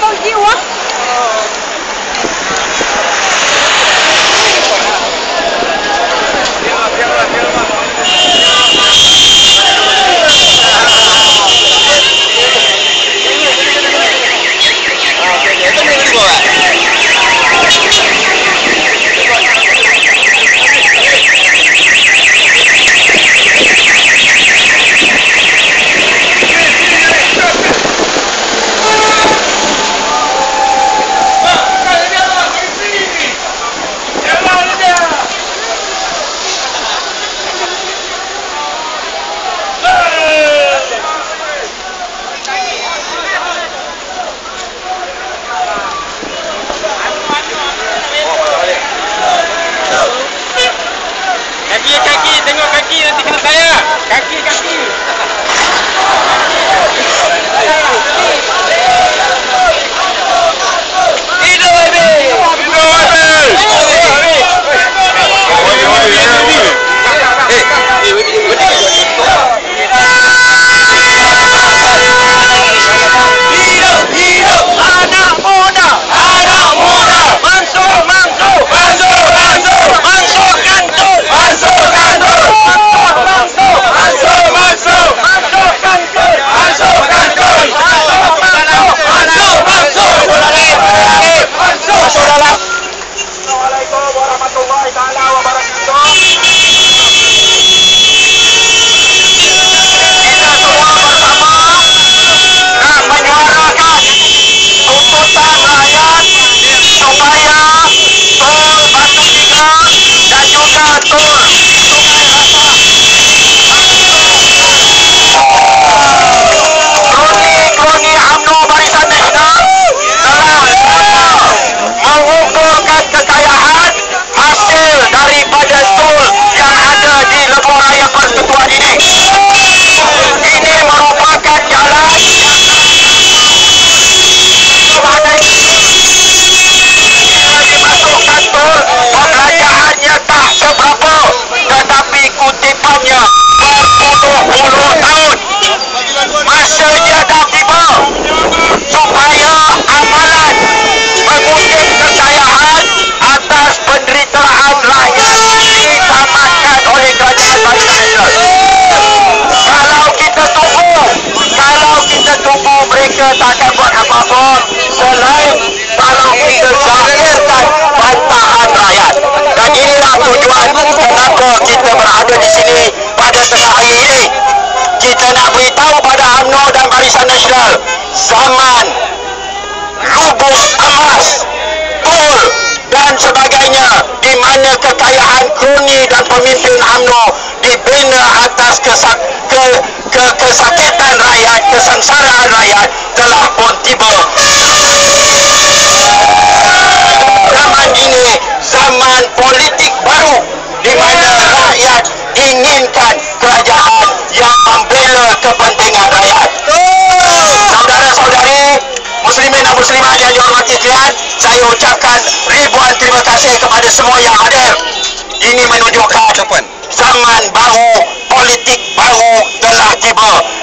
Có 我 pemimpin UMNO dibina atas kesak, ke, ke, kesakitan rakyat, kesengsaraan rakyat telah pun tiba. Zaman ini zaman politik baru di mana rakyat inginkan kerajaan yang membela kepentingan rakyat. Saudara-saudari, muslimin dan muslimat yang dihormati sekalian, saya ucapkan ribuan terima kasih kepada semua yang hadir ini menunjukkan zaman baru politik baru telah tiba.